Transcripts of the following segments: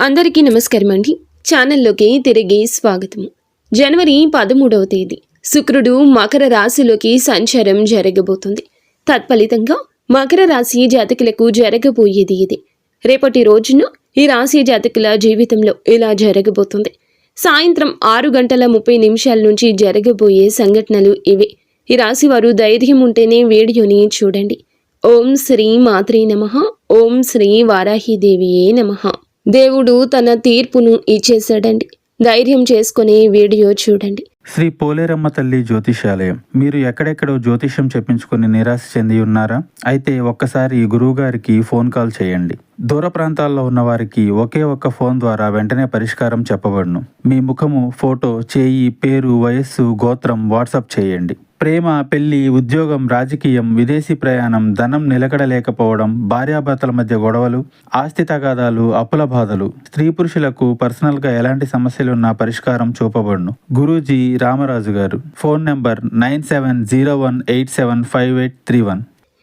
అందరికీ నమస్కారం అండి. ఛానల్లోకి తిరిగి స్వాగతం జనవరి పదమూడవ తేదీ. శుక్రుడు మకర రాశిలోకి సంచారం జరగబోతుంది. తత్ఫలితంగా మకర రాశి జాతకులకు జరగబోయేది ఇది. రేపటి రోజున ఈ రాశి జాతకుల జీవితంలో ఇలా జరగబోతుంది. సాయంత్రం ఆరు గంటల ముప్పై నిమిషాల నుంచి జరగబోయే సంఘటనలు ఇవే. ఈ రాశి వారు ధైర్యం ఉంటేనే వీడియోని చూడండి. ఓం శ్రీ మాత్రే నమ. ఓం శ్రీ వారాహిదేవియే నమ. దేవుడు తన తీర్పును ఇచ్చేశాడండి. ధైర్యం చేసుకుని వీడియో చూడండి. శ్రీ పోలేరమ్మ తల్లి జ్యోతిషాలయం మీరు ఎక్కడెక్కడో జ్యోతిష్యం చెప్పించుకుని నిరాశ చెంది ఉన్నారా? అయితే ఒక్కసారి గురువు గారికి ఫోన్ కాల్ చేయండి. దూర ప్రాంతాల్లో ఉన్న వారికి ఒకే ఒక్క ఫోన్ ద్వారా వెంటనే పరిష్కారం చెప్పబడును. మీ ముఖము ఫోటో చేయి పేరు వయస్సు గోత్రం వాట్సాప్ చేయండి. ప్రేమ పెళ్ళి ఉద్యోగం రాజకీయం విదేశీ ప్రయాణం ధనం నిలకడలేకపోవడం భార్యాభర్తల మధ్య గొడవలు ఆస్తి తగాదాలు అప్పుల బాధలు స్త్రీ పురుషులకు పర్సనల్గా ఎలాంటి సమస్యలున్నా పరిష్కారం చూపబడును. గురూజీ రామరాజు గారు. Phone number nine seven zero one eight seven five eight three one.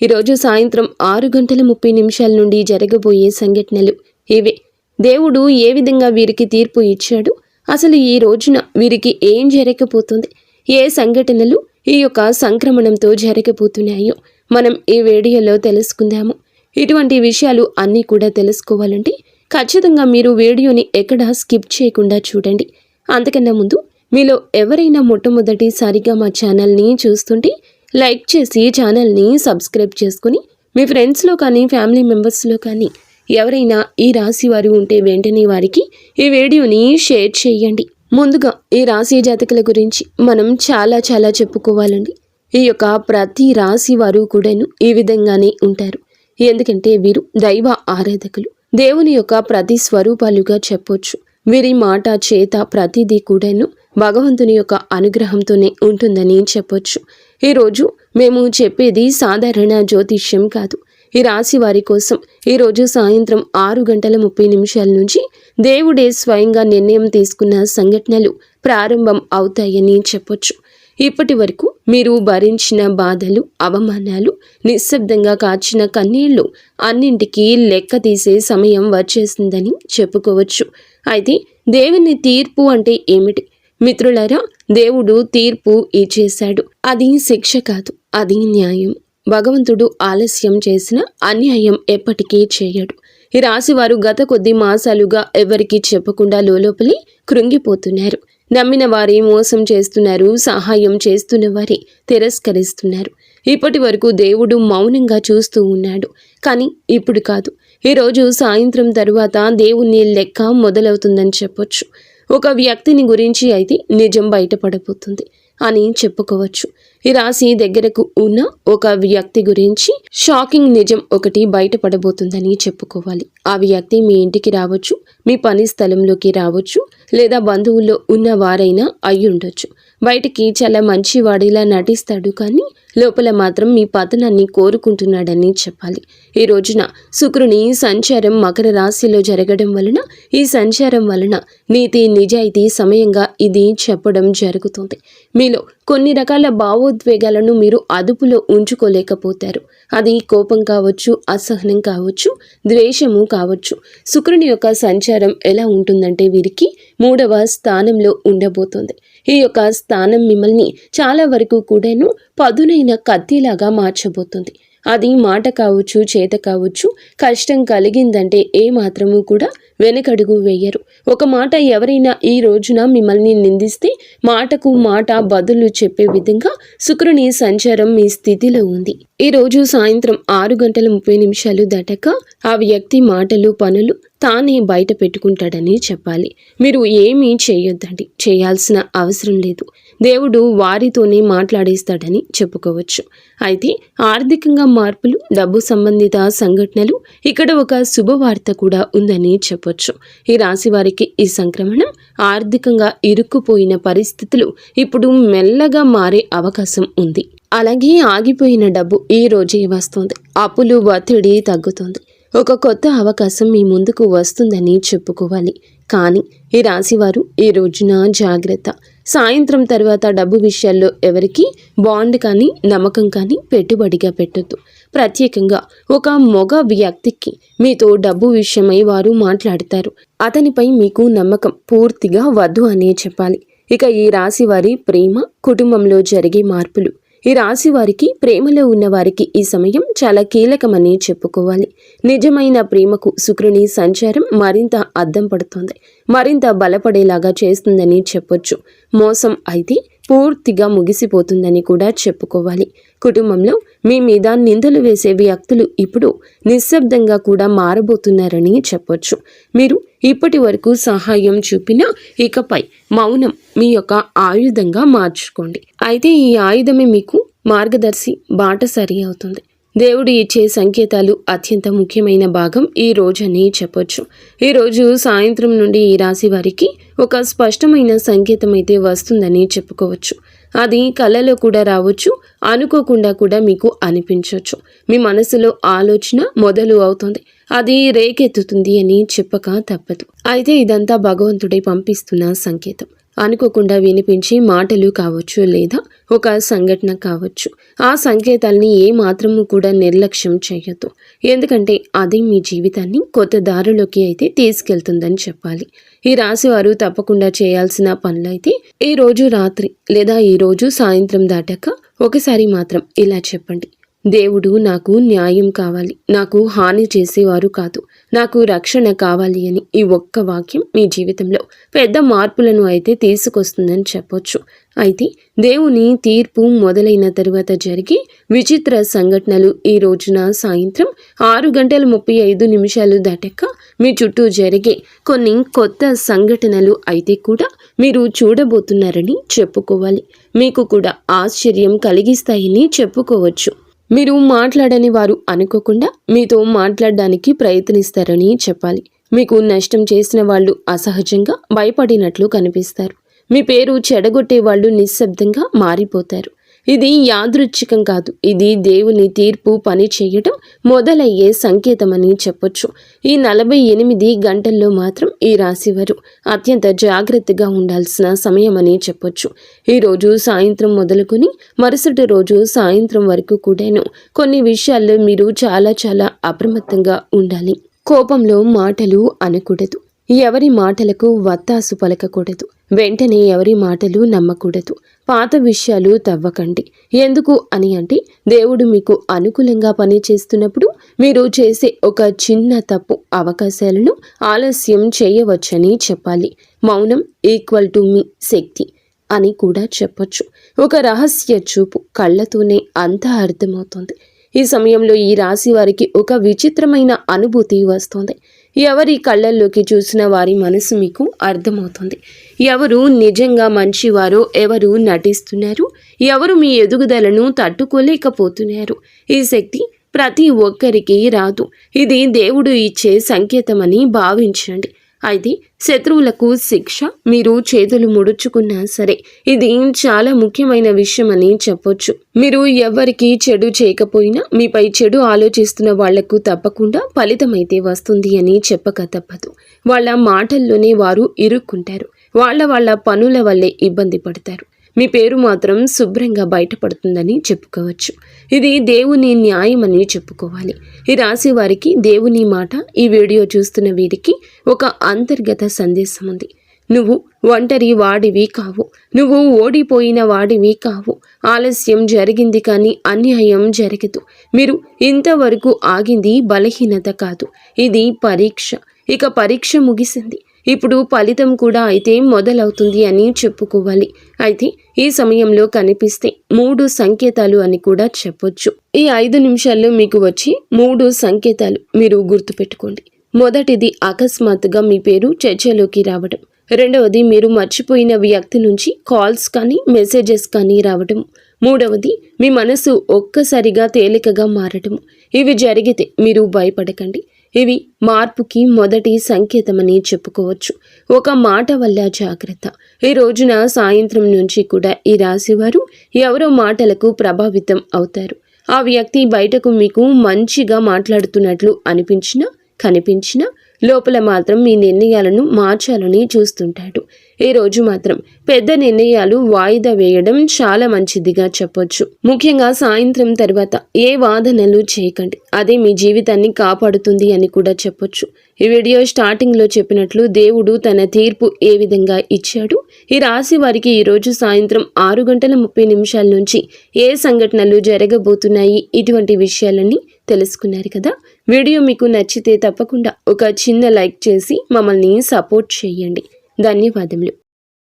ఈరోజు సాయంత్రం ఆరు గంటల ముప్పై నిమిషాల నుండి జరగబోయే సంఘటనలు ఇవే. దేవుడు ఏ విధంగా వీరికి తీర్పు ఇచ్చాడు? అసలు ఈ రోజున వీరికి ఏం జరగబోతుంది? ఏ సంఘటనలు ఈ యొక్క సంక్రమణంతో జరగబోతున్నాయో మనం ఈ వీడియోలో తెలుసుకుందాము. ఇటువంటి విషయాలు అన్నీ కూడా తెలుసుకోవాలంటే ఖచ్చితంగా మీరు వీడియోని ఎక్కడా స్కిప్ చేయకుండా చూడండి. అంతకన్నా ముందు మీలో ఎవరైనా మొట్టమొదటిసారిగా మా ఛానల్ని చూస్తుంటే లైక్ చేసి ఛానల్ని సబ్స్క్రైబ్ చేసుకుని మీ ఫ్రెండ్స్లో కానీ ఫ్యామిలీ మెంబర్స్లో కానీ ఎవరైనా ఈ రాశి వారు ఉంటే వెంటనే వారికి ఈ వీడియోని షేర్ చేయండి. ముందుగా ఈ రాశి జాతకుల గురించి మనం చాలా చాలా చెప్పుకోవాలండి. ఈ యొక్క ప్రతి రాశి వారు కూడాను ఈ విధంగానే ఉంటారు. ఎందుకంటే వీరు దైవ ఆరాధకులు. దేవుని యొక్క ప్రతి స్వరూపాలుగా చెప్పొచ్చు. వీరి మాట చేత ప్రతిదీ కూడాను భగవంతుని యొక్క అనుగ్రహంతోనే ఉంటుందని చెప్పొచ్చు. ఈరోజు మేము చెప్పేది సాధారణ జ్యోతిష్యం కాదు. ఈ రాశి వారి కోసం ఈరోజు సాయంత్రం ఆరు గంటల ముప్పై నిమిషాల నుంచి దేవుడే స్వయంగా నిర్ణయం తీసుకున్న సంఘటనలు ప్రారంభం అవుతాయని చెప్పొచ్చు. ఇప్పటి వరకు మీరు భరించిన బాధలు అవమానాలు నిశ్శబ్దంగా కాచిన కన్నీళ్ళు అన్నింటికీ లెక్క తీసే సమయం వచ్చేసిందని చెప్పుకోవచ్చు. అయితే దేవుని తీర్పు అంటే ఏమిటి? మిత్రులారా దేవుడు తీర్పు ఇచ్చేశాడు. అది శిక్ష కాదు అది న్యాయం. భగవంతుడు ఆలస్యం చేసిన అన్యాయం ఎప్పటికీ చేయడు. ఈ రాశివారు గత కొద్ది మాసాలుగా ఎవరికీ చెప్పకుండా లోపలి కృంగిపోతున్నారు. నమ్మిన వారి మోసం చేస్తున్నారు సహాయం చేస్తున్న వారి తిరస్కరిస్తున్నారు. ఇప్పటి వరకు దేవుడు మౌనంగా చూస్తూ ఉన్నాడు. కానీ ఇప్పుడు కాదు. ఈరోజు సాయంత్రం తరువాత దేవుని లెక్క మొదలవుతుందని చెప్పొచ్చు. ఒక వ్యక్తిని గురించి అయితే నిజం బయటపడబోతుంది అని చెప్పుకోవచ్చు. ఈ రాశి దగ్గరకు ఉన్న ఒక వ్యక్తి గురించి షాకింగ్ నిజం ఒకటి బయటపడబోతుందని చెప్పుకోవాలి. ఆ వ్యక్తి మీ ఇంటికి రావచ్చు మీ పని స్థలంలోకి రావచ్చు లేదా బంధువుల్లో ఉన్న వారైనా అయి ఉండొచ్చు బయటికి చాలా మంచివాడిలా నటిస్తాడు కానీ లోపల మాత్రం మీ పతనాన్ని కోరుకుంటున్నాడని చెప్పాలి. ఈ రోజున శుక్రుని సంచారం మకర రాశిలో జరగడం వలన ఈ సంచారం వలన నీతి నిజాయితీ సమయంగా ఇది చెప్పడం జరుగుతుంది. మీలో కొన్ని రకాల భావోద్వేగాలను మీరు అదుపులో ఉంచుకోలేకపోతారు. అది కోపం కావచ్చు అసహనం కావచ్చు ద్వేషము కావచ్చు. శుక్రుని యొక్క సంచారం ఎలా ఉంటుందంటే వీరికి మూడవ స్థానంలో ఉండబోతుంది. ఈ యొక్క స్థానం మిమ్మల్ని చాలా వరకు కూడాను పదునైన కత్తిలాగా మార్చబోతుంది. అది మాట కావచ్చు చేత కావచ్చు కష్టం కలిగిందంటే ఏ మాత్రము కూడా వెనకడుగు వేయరు. ఒక మాట ఎవరైనా ఈ రోజున మిమ్మల్ని నిందిస్తే మాటకు మాట బదులు చెప్పే విధంగా శుక్రుని సంచారం మీ స్థితిలో ఉంది. ఈ రోజు సాయంత్రం ఆరు గంటల ముప్పై నిమిషాలు దాటాక ఆ వ్యక్తి మాటలు పనులు తానే బయట పెట్టుకుంటాడని చెప్పాలి. మీరు ఏమీ చేయొద్దండి. చేయాల్సిన అవసరం లేదు. దేవుడు వారితోనే మాట్లాడేస్తాడని చెప్పుకోవచ్చు. అయితే ఆర్థికంగా మార్పులు డబ్బు సంబంధిత సంఘటనలు ఇక్కడ ఒక శుభవార్త కూడా ఉందని చెప్పొచ్చు. ఈ రాశి వారికి ఈ సంక్రమణం ఆర్థికంగా ఇరుక్కుపోయిన పరిస్థితులు ఇప్పుడు మెల్లగా మారే అవకాశం ఉంది. అలాగే ఆగిపోయిన డబ్బు ఈ రోజే వస్తుంది. అప్పులు ఒత్తిడి తగ్గుతుంది. ఒక కొత్త అవకాశం మీ ముందుకు వస్తుందని చెప్పుకోవాలి. కానీ ఈ రాశివారు ఈ రోజున జాగ్రత్త. సాయంత్రం తర్వాత డబ్బు విషయాల్లో ఎవరికి బాండ్ కానీ నమ్మకం కానీ పెట్టుబడిగా పెట్టొద్దు. ప్రత్యేకంగా ఒక మొగ వ్యక్తికి మీతో డబ్బు విషయమై వారు మాట్లాడతారు. అతనిపై మీకు నమ్మకం పూర్తిగా వద్దు అనే చెప్పాలి. ఇక ఈ రాశి వారి ప్రేమ కుటుంబంలో జరిగే మార్పులు ఈ రాశి వారికి ప్రేమలో ఉన్నవారికి ఈ సమయం చాలా కీలకమని చెప్పుకోవాలి. నిజమైన ప్రేమకు శుక్రుని సంచారం మరింత అద్దం పడుతుంది. మరింత బలపడేలాగా చేస్తుందని చెప్పొచ్చు. మోసం అయితే పూర్తిగా ముగిసిపోతుందని కూడా చెప్పుకోవాలి. కుటుంబంలో మీ మీద నిందలు వేసే వ్యక్తులు ఇప్పుడు నిశ్శబ్దంగా కూడా మారబోతున్నారని చెప్పొచ్చు. మీరు ఇప్పటి వరకు సహాయం చూపినా ఇకపై మౌనం మీ యొక్క ఆయుధంగా మార్చుకోండి. అయితే ఈ ఆయుధమే మీకు మార్గదర్శి బాటసరి అవుతుంది. దేవుడు ఇచ్చే సంకేతాలు అత్యంత ముఖ్యమైన భాగం ఈ రోజని చెప్పొచ్చు. ఈరోజు సాయంత్రం నుండి ఈ రాశి వారికి ఒక స్పష్టమైన సంకేతం అయితే వస్తుందని చెప్పుకోవచ్చు. అది కళలో కూడా రావచ్చు అనుకోకుండా కూడా మీకు అనిపించవచ్చు మీ మనసులో ఆలోచన మొదలు అవుతుంది. అది రేకెత్తుతుంది అని చెప్పక తప్పదు. అయితే ఇదంతా భగవంతుడే పంపిస్తున్న సంకేతం. అనుకోకుండా వినిపించే మాటలు కావచ్చు లేదా ఒక సంఘటన కావచ్చు. ఆ సంకేతాల్ని ఏ మాత్రము కూడా నిర్లక్ష్యం చేయొద్దు ఎందుకంటే అది మీ జీవితాన్ని కొత్త దారిలోకి అయితే తీసుకెళ్తుందని చెప్పాలి. ఈ రాశి వారు తప్పకుండా చేయాల్సిన పనులైతే ఈ రోజు రాత్రి లేదా ఈ రోజు సాయంత్రం దాటాక ఒకసారి మాత్రం ఇలా చెప్పండి. దేవుడు నాకు న్యాయం కావాలి. నాకు హాని చేసేవారు కాదు. నాకు రక్షణ కావాలి అని ఈ ఒక్క వాక్యం మీ జీవితంలో పెద్ద మార్పులను అయితే తీసుకొస్తుందని చెప్పొచ్చు. అయితే దేవుని తీర్పు మొదలైన తరువాత జరిగే విచిత్ర సంఘటనలు ఈ రోజున సాయంత్రం ఆరు గంటల ముప్పై ఐదు నిమిషాలు దాటాక మీ చుట్టూ జరిగే కొన్ని కొత్త సంఘటనలు అయితే కూడా మీరు చూడబోతున్నారని చెప్పుకోవాలి. మీకు కూడా ఆశ్చర్యం కలిగిస్తాయని చెప్పుకోవచ్చు. మీరు మాట్లాడని వారు అనుకోకుండా మీతో మాట్లాడడానికి ప్రయత్నిస్తారని చెప్పాలి. మీకు నష్టం చేసిన వాళ్ళు అసహజంగా భయపడినట్లు కనిపిస్తారు. మీ పేరు చెడగొట్టే వాళ్ళు నిశ్శబ్దంగా మారిపోతారు. ఇది యాదృచ్ఛికం కాదు. ఇది దేవుని తీర్పు పని చేయటం మొదలయ్యే సంకేతమని చెప్పొచ్చు. ఈ నలభై ఎనిమిది గంటల్లో మాత్రం ఈ రాశివారు అత్యంత జాగ్రత్తగా ఉండాల్సిన సమయమని చెప్పొచ్చు. ఈరోజు సాయంత్రం మొదలుకొని మరుసటి రోజు సాయంత్రం వరకు కూడాను కొన్ని విషయాల్లో మీరు చాలా చాలా అప్రమత్తంగా ఉండాలి. కోపంలో మాటలు అనకూడదు. ఎవరి మాటలకు వత్తాసు పలకకూడదు. వెంటనే ఎవరి మాటలు నమ్మకూడదు. పాత విషయాలు తవ్వకండి. ఎందుకు అని అంటే దేవుడు మీకు అనుకూలంగా పని చేస్తున్నప్పుడు మీరు చేసే ఒక చిన్న తప్పు అవకాశాలను ఆలస్యం చేయవచ్చని చెప్పాలి. మౌనం ఈక్వల్ టు మీ శక్తి అని కూడా చెప్పొచ్చు. ఒక రహస్య చూపు కళ్ళతోనే అంతా అర్థమవుతుంది. ఈ సమయంలో ఈ రాశి వారికి ఒక విచిత్రమైన అనుభూతి వస్తుంది. ఎవరి కళ్ళల్లోకి చూసిన వారి మనసు మీకు అర్థమవుతుంది. ఎవరు నిజంగా మంచివారో ఎవరు నటిస్తున్నారు. ఎవరు మీ ఎదుగుదలను తట్టుకోలేకపోతున్నారు. ఈ శక్తి ప్రతి ఒక్కరికి రాదు. ఇది దేవుడు ఇచ్చే సంకేతమని భావించండి. అయితే శత్రువులకు శిక్ష మీరు చేతులు ముడుచుకున్నా సరే. ఇది చాలా ముఖ్యమైన విషయమని చెప్పొచ్చు. మీరు ఎవరికి చెడు చేయకపోయినా మీపై చెడు ఆలోచిస్తున్న వాళ్ళకు తప్పకుండా ఫలితమైతే వస్తుంది అని చెప్పక తప్పదు. వాళ్ళ మాటల్లోనే వారు ఇరుక్కుంటారు. వాళ్ళ వాళ్ళ పనుల వల్లే ఇబ్బంది పడతారు. మీ పేరు మాత్రం శుభ్రంగా బయటపడుతుందని చెప్పుకోవచ్చు. ఇది దేవుని న్యాయమని చెప్పుకోవాలి. ఈ రాశి వారికి దేవుని మాట ఈ వీడియో చూస్తున్న వీరికి ఒక అంతర్గత సందేశం ఉంది. నువ్వు ఒంటరి వాడివి కావు. నువ్వు ఓడిపోయిన వాడివి కావు. ఆలస్యం జరిగింది కానీ అన్యాయం జరగదు. మీరు ఇంతవరకు ఆగింది బలహీనత కాదు. ఇది పరీక్ష. ఇక పరీక్ష ముగిసింది. ఇప్పుడు ఫలితం కూడా అయితే మొదలవుతుంది అని చెప్పుకోవాలి. అయితే ఈ సమయంలో కనిపిస్తే మూడు సంకేతాలు అని కూడా చెప్పొచ్చు. ఈ ఐదు నిమిషాల్లో మీకు వచ్చి మూడు సంకేతాలు మీరు గుర్తుపెట్టుకోండి. మొదటిది అకస్మాత్తుగా మీ పేరు చర్చలోకి రావడం రెండవది మీరు మర్చిపోయిన వ్యక్తి నుంచి కాల్స్ కానీ మెసేజెస్ కానీ రావడం మూడవది మీ మనసు ఒక్కసారిగా తేలికగా మారటము ఇవి జరిగితే మీరు భయపడకండి. ఇవి మార్పుకి మొదటి సంకేతమని చెప్పుకోవచ్చు. ఒక మాట వల్ల జాగ్రత్త. ఈ రోజున సాయంత్రం నుంచి కూడా ఈ రాశివారు ఎవరో మాటలకు ప్రభావితం అవుతారు. ఆ వ్యక్తి బయటకు మీకు మంచిగా మాట్లాడుతున్నట్లు అనిపించినా కనిపించినా లోపల మాత్రం మీ నిర్ణయాలను మార్చాలని చూస్తుంటాడు. ఈ రోజు మాత్రం పెద్ద నిర్ణయాలు వాయిదా వేయడం చాలా మంచిదిగా చెప్పొచ్చు. ముఖ్యంగా సాయంత్రం తర్వాత ఏ వాదనలు చేయకండి. అదే మీ జీవితాన్ని కాపాడుతుంది అని కూడా చెప్పొచ్చు. ఈ వీడియో స్టార్టింగ్లో చెప్పినట్లు దేవుడు తన తీర్పు ఏ విధంగా ఇచ్చాడు? ఈ రాశి వారికి ఈరోజు సాయంత్రం ఆరు గంటల ముప్పై నిమిషాల నుంచి ఏ సంఘటనలు జరగబోతున్నాయి? ఇటువంటి విషయాలన్నీ తెలుసుకున్నారు కదా? వీడియో మీకు నచ్చితే తప్పకుండా ఒక చిన్న లైక్ చేసి మమ్మల్ని సపోర్ట్ చేయండి. ధన్యవాదములు.